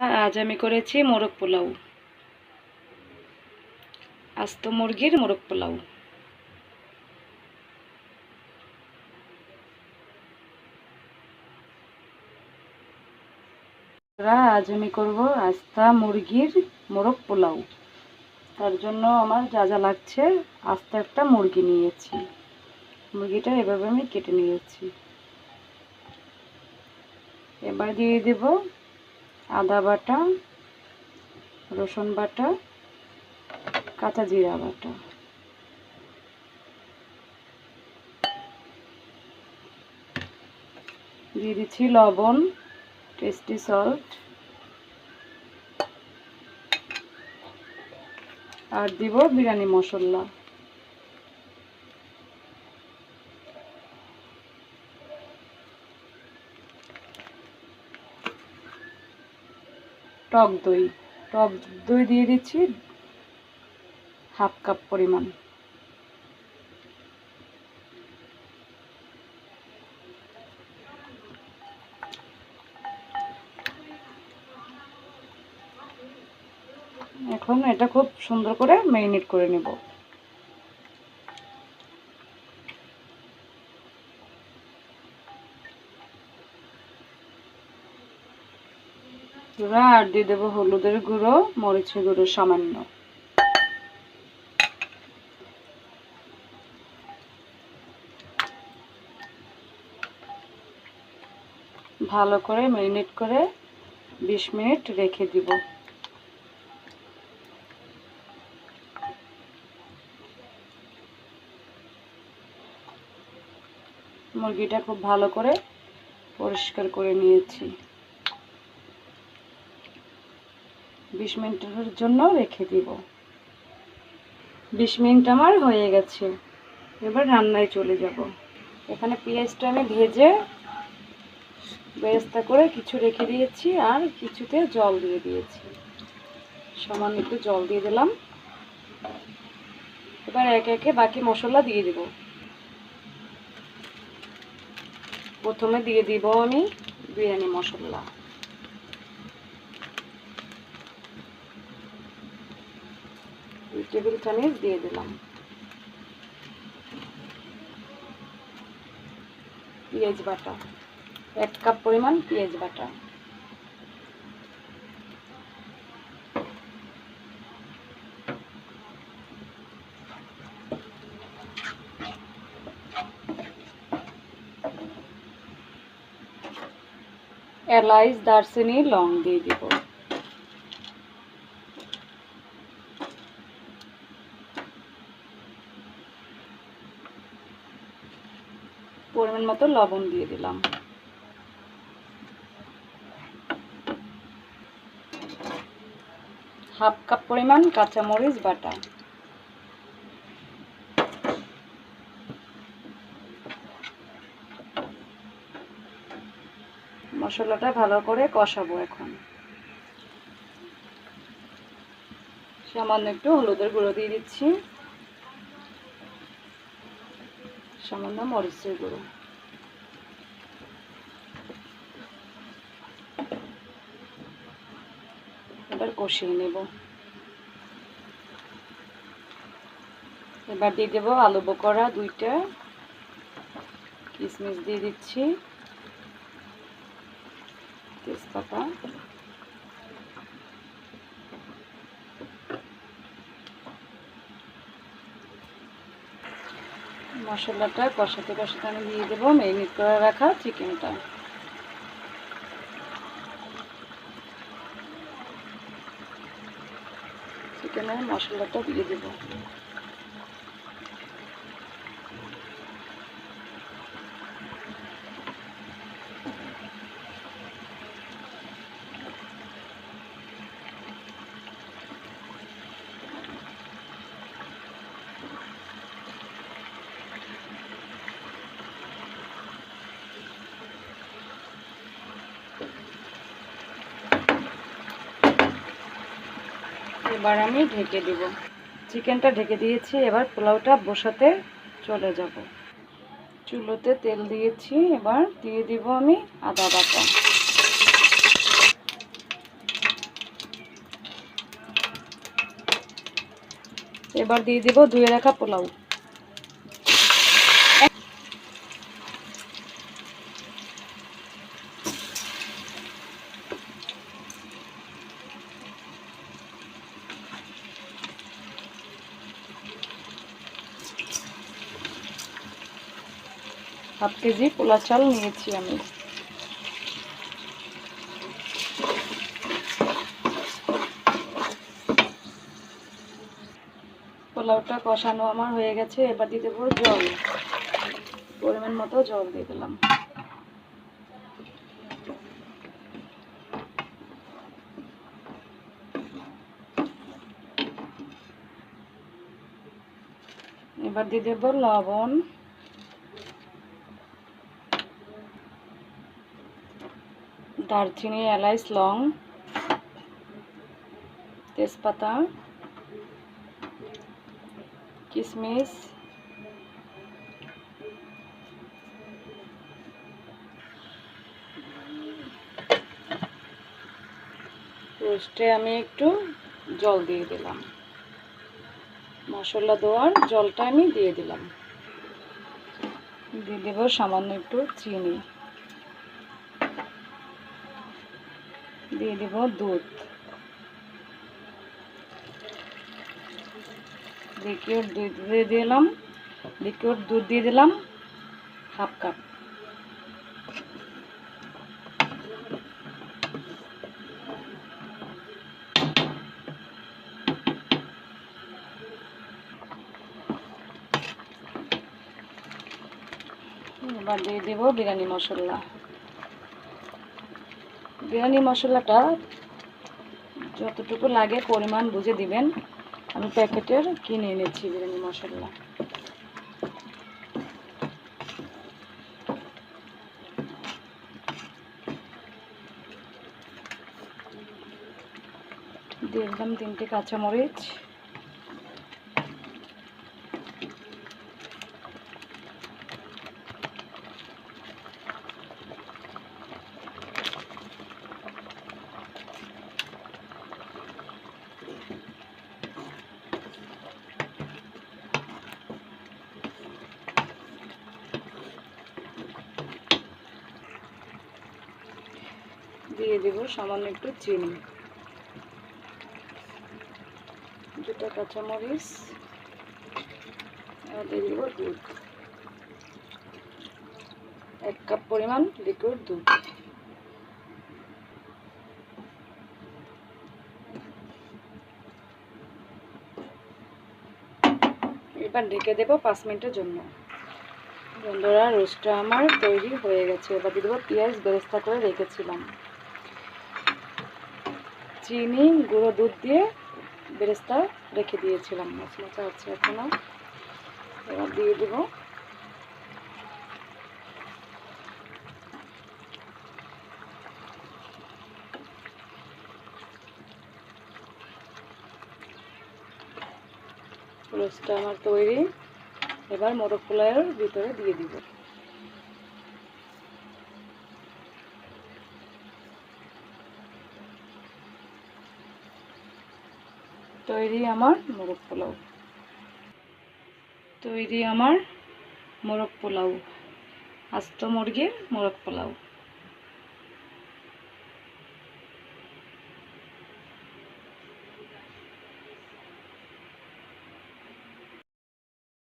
আজ আমি করেছি মোরগ পোলাও। আস্ত মুরগির মোরগ পোলাও। আজ আমি করব আস্তা মুরগির মোরগ পোলাও। তার জন্য আমার যা যা লাগছে, আস্তা একটা মুরগি নিয়েছি। মুরগিটা এভাবে আমি কেটে নিয়েছি। এবার দিয়ে দেব আদা বাটা, রসুন বাটা, কাঁচা জিরা বাটা। দিয়ে দিচ্ছি লবণ টেস্টি সল্ট আর দিব বিরিয়ানি মশলা। টক দই টক দই দিয়ে দিচ্ছি হাফ কাপ পরিমাণ। এখন এটা খুব সুন্দর করে ম্যারিনেট করে নেব। এবার আর দিয়ে দেবো হলুদের গুঁড়ো, মরিচের গুঁড়ো সামান্য। ভালো করে ম্যারিনেট করে বিশ মিনিট রেখে দিব। মুরগিটা খুব ভালো করে পরিষ্কার করে নিয়েছি। বিশ মিনিটের জন্য রেখে দিব। বিশ মিনিট আমার হয়ে গেছে। এবার রান্নায় চলে যাব। এখানে পেঁয়াজটা আমি ভেজে বেরেস্তা করে কিছু রেখে দিয়েছি আর কিছুতে জল দিয়ে দিয়েছি। সামান্য একটু জল দিয়ে দিলাম। এবার একে একে বাকি মশলা দিয়ে দেব। প্রথমে দিয়ে দিব আমি বিরিয়ানি মশলা। টেবিল চামচ দিয়ে দিলাম। পেঁয়াজ বাটা, এক কাপ পরিমাণ পেঁয়াজ বাটা। এলাইচ, দারচিনি, লং দিয়ে দিব। পরিমাণ মতো লবণ দিয়ে দিলাম। হাফ কাপ পরিমাণ কাঁচামরিচ বাটা। মশলাটা ভালো করে কষাবো এখন। সামান্য একটু হলুদের গুঁড়ো দিয়ে দিচ্ছি। সামান্য মরিচের গুঁড়ো। এবার কষিয়ে নেব। এবার দিয়ে দেবো আলু বকরা দুইটা। কিশমিশ দিয়ে দিচ্ছি। তেজপাতা। মশলাটা কষাতে কষাতে আমি দিয়ে দেবো মেরিনেট করে রাখা চিকেনটা। চিকেনের মশলাটা দিয়ে দেবো। এবার আমি ঢেকে দেব। চিকেনটা ঢেকে দিয়েছি, এবার পোলাওটা বসাতে চলে যাব। চুলোতে তেল দিয়েছি, এবার দিয়ে দিব আমি আদা বাটা। এবার দিয়ে দিব ধুয়ে রাখা পোলাও। হাফ কেজি পোলা চাল নিয়েছি আমি। পোলাওটা কষানো আমার হয়ে গেছে, এবার দিয়ে দেবো জল। পরিমাণ মতো জল দিয়ে দিলাম। এবার দিয়ে দেবো লবণ। দারচিনি এলাইচ লং, তেজপাতা কিশমিশ রোস্টে আমি একটু জল দিয়ে দিলাম। মশলা দেওয়ার জলটা আমি দিয়ে দিলাম। দিয়ে দেবো সামান্য একটু চিনি। দিয়ে দেব দুধ। লিকুইড দুধ দিয়ে দিলাম। লিকুইড দুধ দিয়ে দিলাম হাফ কাপ। এবার দিয়ে দেব বিরিয়ানি মশলা। বিরিয়ানি মশলাটা যতটুকু লাগে পরিমাণ বুঝে দিবেন। আমি প্যাকেটের কিনে এনেছি বিরিয়ানি মশলা? দিয়ে দিলাম তিনটে কাঁচামরিচ। দিয়ে দেবো সামান্য একটু চিনি। দুটা কাঁচামরিচ, আর দিয়ে দেবো দুধ। এক কাপ পরিমাণ লিকুইড দুধ। এবার ঢেকে দেবো পাঁচ মিনিটের জন্য। বন্ধুরা, রোস্টটা আমার তৈরি হয়ে গেছে। এবার দিয়ে দেবো পেঁয়াজ বেরেস্তা করে রেখেছিলাম। চিনি, গুঁড়ো দুধ দিয়ে বেরেস্তা রেখে দিয়েছিলাম মশলাটা আছে এখনও। এবার দিয়ে দেব। আমার তৈরি। এবার মোরগ পোলাওয়ের ভিতরে দিয়ে দিব। তৈরি আমার মোরগ পোলাও। তৈরি আমার মোরগ পোলাও। আস্ত মুরগির মোরগ পোলাও।